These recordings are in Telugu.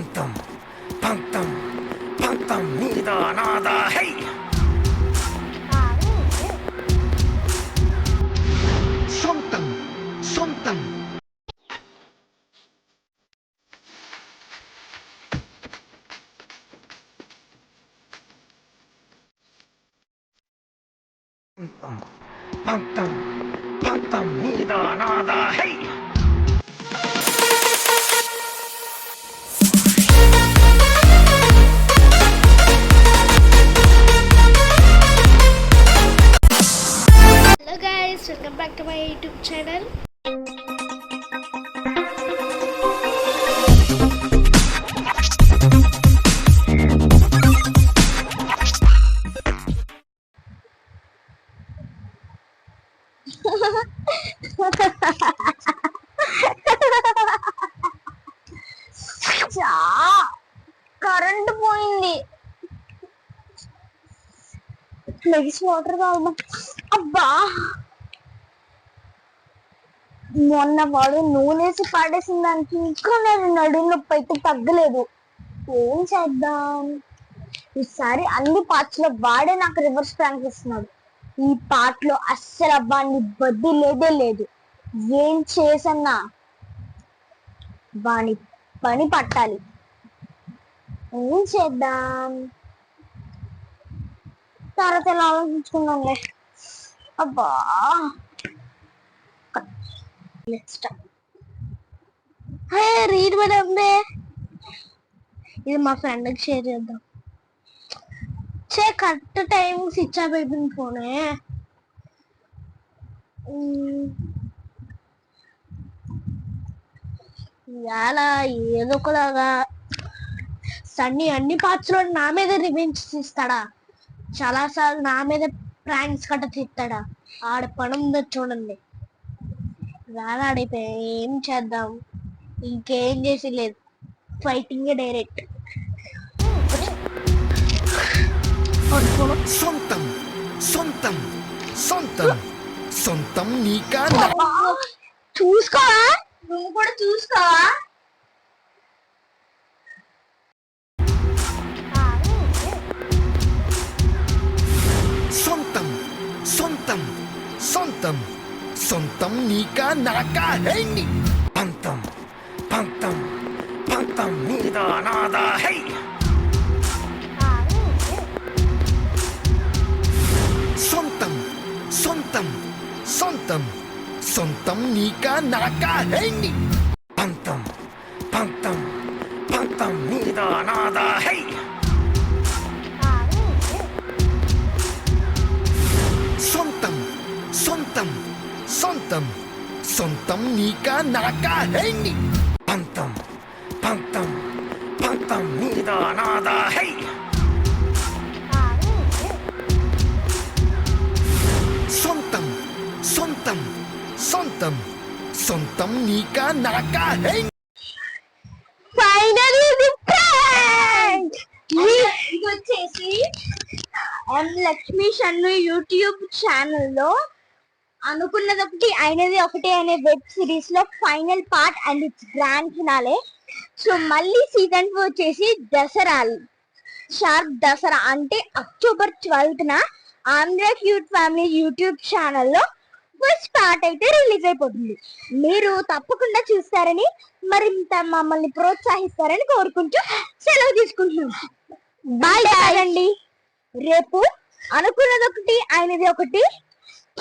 ンンパンタンパンタンミーダーーヘイ！ソンタンソンタン。パンタンパンタンミーダーナーダーヘイ！యూట్యూబ్ ఛానల్. చా కరెంట్ పోయింది. లెగిసి వాటర్ కావాలి అబ్బా. మొన్న వాడు నూనెసి పాడేసిన దానికి ఇంకా నేను నడుము నొప్పి అయితే తగ్గలేదు. ఏం చేద్దాం? ఈసారి అన్ని పార్ట్స్లో వాడే నాకు రివర్స్ ప్రాంక్ ఇస్తున్నాడు ఈ పార్ట్లో అస్సలు అబ్బా నీ బద్ది లేదే లేదు. ఏం చేసన్నా? వాని పని పట్టాలి. ఏం చేద్దాం? తర్వాత ఎలా ఆలోచించుకున్నాంలే అబ్బా! నెక్స్ట్ హే రీడ్ ఇది మా ఫ్రెండ్కి షేర్ చేద్దాం. చే కరెక్ట్ టైం స్విచ్ ఆఫ్ అయిపోయింది ఫోనే ఇవాళ ఏదో ఒకలాగా సన్నీ అన్ని పార్ట్స్ నా మీద రివెంజ్ ఇస్తాడా చాలా సార్లు నా మీద ప్రాంక్స్ కట్ట తీస్తాడా ఆడ పని ఉందో చూడండి. ఇవాళ ఆడిపోయి ఏం చేద్దాం? ఇంకేం చేసి లేదు ఫైటింగ్ డైరెక్ట్ సొంతం సొంతం సొంతం సొంతం నీకా చూసుకోవా? నువ్వు కూడా చూసుకోవా? సొంతం సొంతం సొంతం. సొంతం నీకా నాకా హై నీ. పంతం పంతం పంతం నీదా నాదా హై. సొంతం సొంతం సొంతం సొంతం నీకా నాకా హై నీ. సొంతం. సొంతం నీకా నాకా హై నీ పంతం పంతం పంతం నీదా నాదా హై సొంతం సొంతం సొంతం సొంతం నీకా నాకా హై ఫైనలీ ఇది వచ్చేసి ఎం లక్ష్మీ షన్ను యూట్యూబ్ ఛానల్లో అనుకున్నది ఒకటి అయినది ఒకటి అనే వెబ్ సిరీస్లో final part and it's grand finale. So మళ్ళీ సీజన్ టూ వచ్చేసి దసరా. షార్ప్ దసరా అంటే అక్టోబర్ ట్వెల్త్ న ఆంధ్ర క్యూట్ ఫ్యామిలీ యూట్యూబ్ ఛానల్లో ఫస్ట్ పార్ట్ అయితే రిలీజ్ అయిపోతుంది. మీరు తప్పకుండా చూస్తారని మరింత మమ్మల్ని ప్రోత్సహిస్తారని కోరుకుంటూ సెలవు తీసుకుంటున్నాం. బాయ్ అండి. రేపు అనుకున్నది ఒకటి అయినది ఒకటి.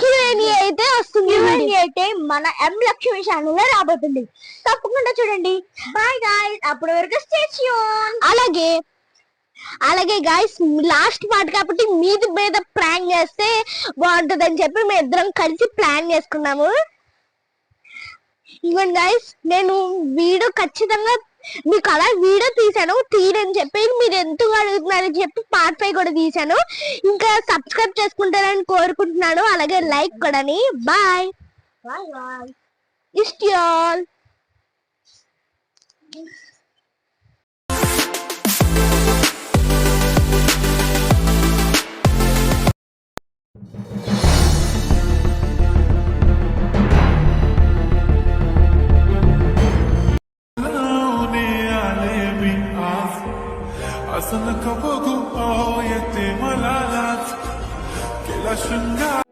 అయితే వస్తుంది. క్యూఎన్ఏ అయితే మన ఎం లక్ష్మి ఛానల్లో రాబోతుంది. తప్పకుండా చూడండి. బాయ్ గాయ్ అప్పటి వరకు స్టేషన్ అలాగే అలాగే గాయస్ లాస్ట్ పార్ట్ కాబట్టి మీది మీద ప్లాన్ చేస్తే బాగుంటుందని చెప్పి మేము ఇద్దరం కలిసి ప్లాన్ చేసుకున్నాము. ఇవ్వండి గాయస్ నేను వీడియో ఖచ్చితంగా మీకు అలా వీడియో తీసాను తీరని చెప్పి మీరు ఎంతగా అడుగుతున్నారని చెప్పి పార్ట్ ఫైవ్ కూడా తీసాను ఇంకా సబ్స్క్రైబ్ చేసుకుంటారని కోరుకుంటున్నాను. అలాగే లైక్ కూడా బాయ్ బాయ్ బాయ్ ఇస్ట్ ఆల్ başında.